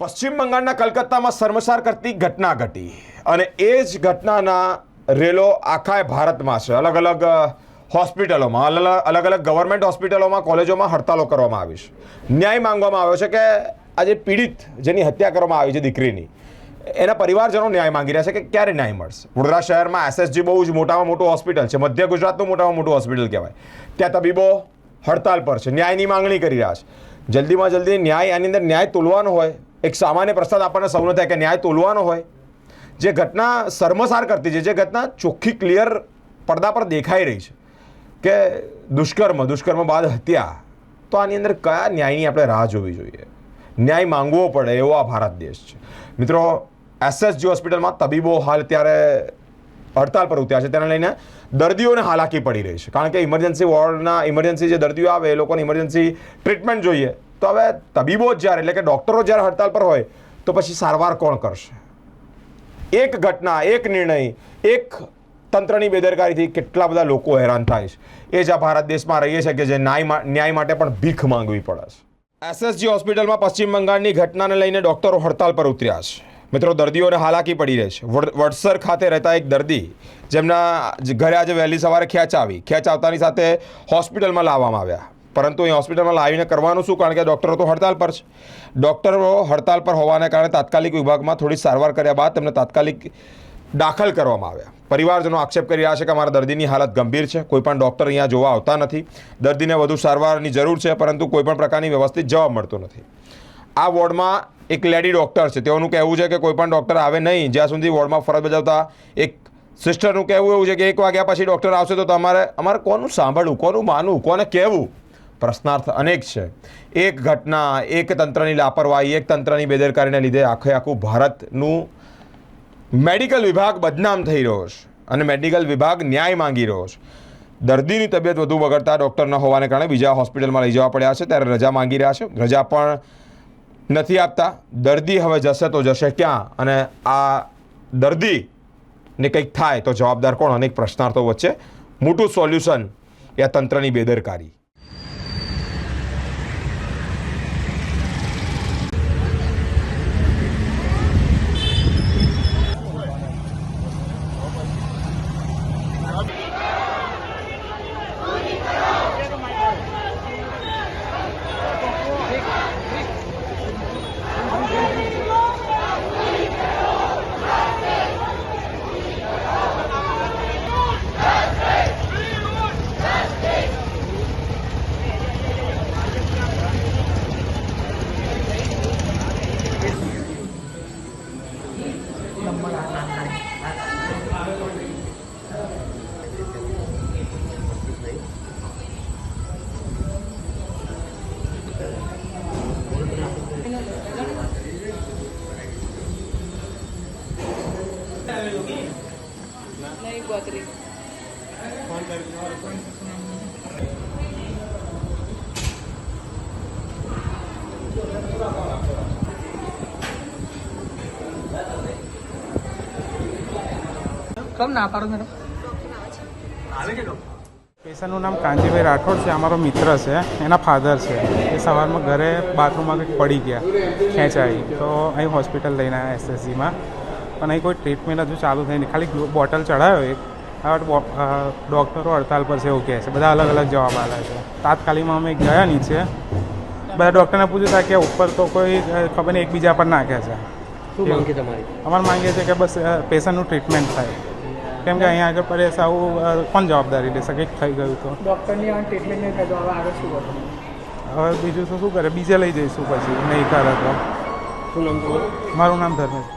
પશ્ચિમ બંગાળના કલકત્તામાં શર્મસાર કરતી ઘટના ઘટી અને એ જ ઘટનાના રેલો આખા ભારતમાં છે. અલગ અલગ હોસ્પિટલોમાં, અલગ અલગ ગવર્મેન્ટ હોસ્પિટલોમાં, કોલેજોમાં હડતાલો કરવામાં આવી છે. ન્યાય માંગવામાં આવ્યો છે કે આજે પીડિત જેની હત્યા કરવામાં આવી છે દીકરીની, એના પરિવારજનો ન્યાય માંગી રહ્યા છે કે ક્યારે ન્યાય મળશે? વડોદરા શહેરમાં એસએસજી બહુ જ મોટામાં મોટું હોસ્પિટલ છે. મધ્ય ગુજરાતનું મોટામાં મોટું હોસ્પિટલ કહેવાય. ત્યાં તબીબો હડતાલ પર છે. ન્યાયની માંગણી કરી રહ્યા છે. જલ્દીમાં જલ્દી ન્યાય, આની અંદર ન્યાય તોલવાનો હોય એક સામાન્ય પ્રસાદ આપણને સૌને થાય કે ન્યાય તોલવાનો હોય. જે ઘટના શર્મસાર કરતી છે, જે ઘટના ચોખ્ખી ક્લિયર પડદા પર દેખાઈ રહી છે. કે દુષ્કર્મ દુષ્કર્મ બાદ હત્યા, તો આની અંદર કયા ન્યાયની આપણે રાહ જોવી જોઈએ? ન્યાય માંગવો પડે એવો આ ભારત દેશ છે. મિત્રો એસએસજી હોસ્પિટલમાં તબીબો હાલ ત્યારે હડતાલ પર ઉતર્યા છે. તેને લઈને દર્દીઓને હાલાકી પડી રહી છે. કારણ કે ઇમરજન્સી વોર્ડના ઇમરજન્સી જે દર્દીઓ આવે, એ લોકોને ઇમરજન્સી ટ્રીટમેન્ટ જોઈએ. તો હવે તબીબો જ્યારે, એટલે કે ડૉક્ટરો જ્યારે હડતાલ પર હોય, તો પછી સારવાર કોણ કરશે? એક ઘટના, એક નિર્ણય, એક તંત્રની બેદરકારીથી કેટલા બધા લોકો હેરાન થાય છે. એ જ આ ભારત દેશમાં રહીએ છે કે જે ન્યાય ન્યાય માટે પણ ભીખ માંગવી પડે છે. એસએસજી હોસ્પિટલમાં પશ્ચિમ બંગાળની ઘટનાને લઈને ડોક્ટરો હડતાલ પર ઉતર્યા છે. મિત્રો, દર્દીઓને હાલાકી પડી રહી છે. વડસર ખાતે રહેતા એક દર્દી, જેમના ઘરે આજે વહેલી સવારે ખેંચ આવી ખેંચ આવતાની સાથે હોસ્પિટલમાં લાવવામાં આવ્યા. પરંતુ અહીં હોસ્પિટલમાં લાવીને કરવાનું શું? કારણ કે ડૉક્ટરો તો હડતાલ પર છે. ડૉક્ટરો હડતાલ પર હોવાને કારણે તાત્કાલિક વિભાગમાં થોડી સારવાર કર્યા બાદ તેમને તાત્કાલિક દાખલ કરવામાં આવ્યા. પરિવારજનો આક્ષેપ કરી રહ્યા છે કે અમારા દર્દીની હાલત ગંભીર છે. કોઈપણ ડૉક્ટર અહીંયા જોવા આવતા નથી. દર્દીને વધુ સારવારની જરૂર છે, પરંતુ કોઈ પણ પ્રકારની વ્યવસ્થિત જવાબ મળતો નથી. આ વોર્ડમાં એક લેડી ડૉક્ટર છે. તેઓનું કહેવું છે કે કોઈપણ ડૉક્ટર આવે નહીં. જ્યાં સુધી વોર્ડમાં ફરજ બજાવતા એક સિસ્ટરનું કહેવું એવું છે કે એક વાગ્યા પછી ડૉક્ટર આવશે તો તમારે અમારે કોનું સાંભળવું, કોનું માનવું, કોને કહેવું? પ્રશ્નાર્થ અનેક છે. એક ઘટના, એક તંત્રની લાપરવાહી, એક તંત્રની બેદરકારીને લીધે આખે આખું ભારતનું મેડિકલ વિભાગ બદનામ થઈ રહ્યો છે અને મેડિકલ વિભાગ ન્યાય માંગી રહ્યો છે. દર્દીની તબિયત વધુ બગડતા ડૉક્ટર ન હોવાને કારણે બીજા હોસ્પિટલમાં લઈ જવા પડ્યા છે. ત્યારે રજા માંગી રહ્યા છે. રજા પણ નથી આપતા. દર્દી હવે જશે તો જશે ક્યાં? અને આ દર્દીને કંઈક થાય તો જવાબદાર કોણ? અનેક પ્રશ્નાર્થો વચ્ચે મોટું સોલ્યુશન એ તંત્રની બેદરકારી. કમ ના પાડો મેડમ પેશન્ટનું નામ કાંજીભાઈ રાઠોડ છે અમારો મિત્ર છે એના ફાધર છે. એ સવારમાં ઘરે બાથરૂમમાં કંઈક પડી ગયા ખેંચાઈ. તો અહીં હોસ્પિટલ લઈને આવ્યા એસએસજીમાં પણ અહીં કોઈ ટ્રીટમેન્ટ હજુ ચાલુ થઈ નહીં. ખાલી બોટલ ચઢાયો એક. ડૉક્ટરો હડતાલ પર છે એવું કહે છે. બધા અલગ અલગ જવાબ આવે છે. તાત્કાલિકમાં અમે ગયા નીચે. બધા ડૉક્ટરને પૂછ્યું હતા કે ઉપર તો કોઈ ખબર નહીં એકબીજા પર નાખે છે. અમારે માંગે છે અમારે માંગીએ છીએ કે બસ પેશન્ટનું ટ્રીટમેન્ટ થાય. કેમ કે અહીંયા આગળ પડે આવું કોણ જવાબદારી લેશે? કંઈક થઈ ગયું તો. ડૉક્ટરની ટ્રીટમેન્ટ હવે બીજું તો શું કરે? બીજે લઈ જઈશું પછી. નહીં કરે તો. મારું નામ ધર્મેશ.